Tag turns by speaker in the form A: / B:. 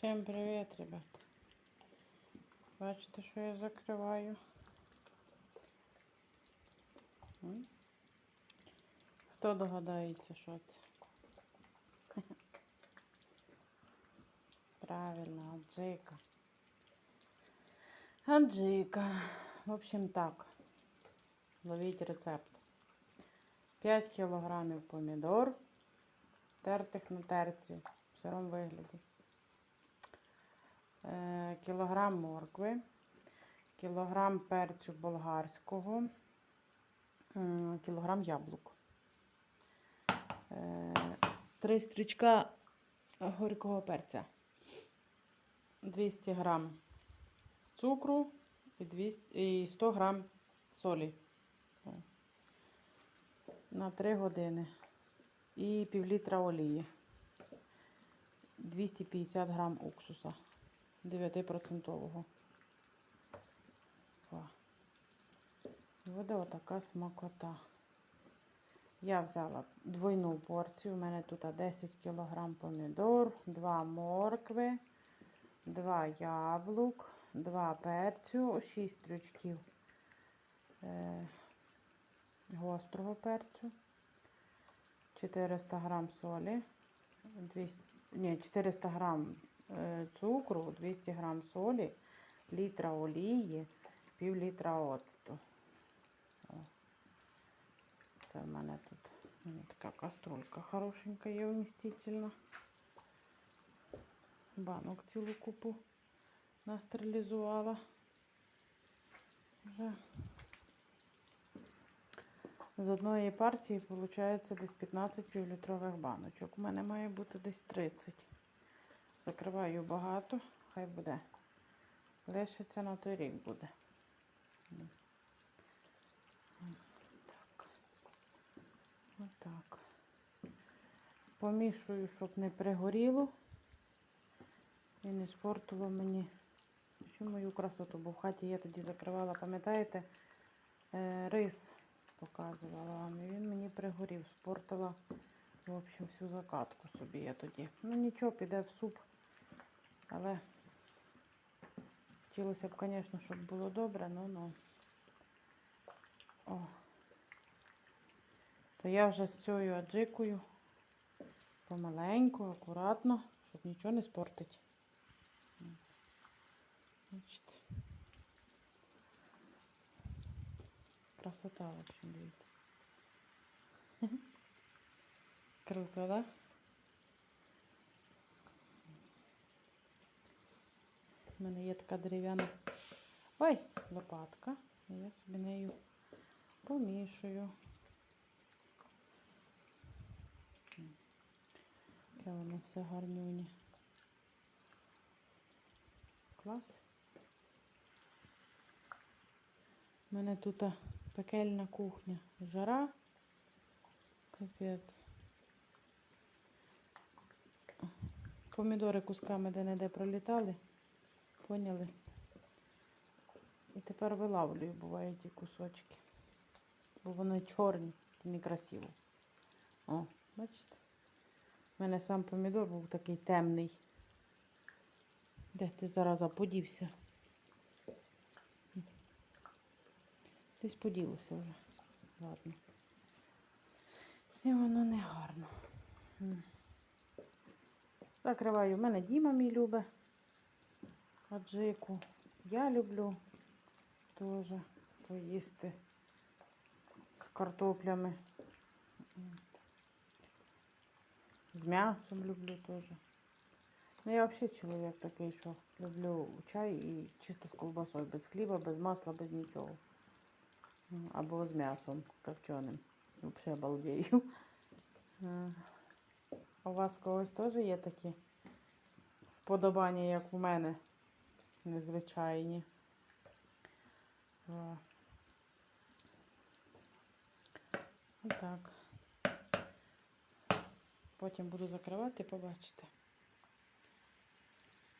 A: Всім привіт, ребят. Бачите, що я закриваю? Хто догадається, що це? Правильно, аджика. Аджика. В общем так. Ловіть рецепт. 5 кілограмів помідор, тертих на терці в сирому вигляді. Кілограм моркви, кілограм перцю болгарського, кілограм яблук. Е, Три стрічка горького перця. 200 грам цукру і, 100 грам солі. На 3 години. І пів літра олії. 250 грам уксуса 9%. О. Буде отака смакота. Я взяла двойну порцію. У мене тут 10 кг помідор, 2 моркви, 2 яблук, 2 перцю, 6 стручків е, гострого перцю, 400 грам солі, 200, ні, 400 грам цукру, 200 грам солі, літра олії, пів літра оцту. О. Це в мене тут така каструлька хорошенька є вмістительна. Банок цілу купу настерилізувала. Вже з одної партії виходить десь 15 півлітрових баночок. У мене має бути десь 30. Закриваю багато, хай буде. Лишиться на той рік буде. Так. Отак. Помішую, щоб не пригоріло і не спортило мені всю мою красоту, бо в хаті я тоді закривала, пам'ятаєте, е, рис показувала вам. І він мені пригорів, спортила, в общем, всю закатку собі я тоді. Ну нічого, піде в суп. Але хотілося б, звісно, щоб було добре, ну ну. О. То я вже з цією аджикою помаленьку, акуратно, щоб нічого не спортить. Бачите. Красота, в общем, дивіться. Круто, да? У мене є така дерев'яна ой, лопатка. Я собі нею помішую. Таке воно все гарнюні. Клас. У мене тут пекельна кухня. Жара. Капець. Помідори кусками де-не-де пролітали. Поняли? І тепер вилавлюю, бувають ті кусочки. Бо вони чорні, некрасиво. О, бачите? У мене сам помідор був такий темний. Де ти зараз подівся? Десь поділося вже. Ладно. І воно не гарно. Закриваю. У мене Діма мій любить аджику. Я люблю теж поїсти з картоплями. З м'ясом люблю теж. Ну, я взагалі чоловік такий, що люблю чай і чисто з ковбасою, без хліба, без масла, без нічого. Або з м'ясом копченим. Взагалі балдею. У вас когось теж є такі вподобання, як в мене, незвичайні. О. Отак. Потім буду закривати, побачите.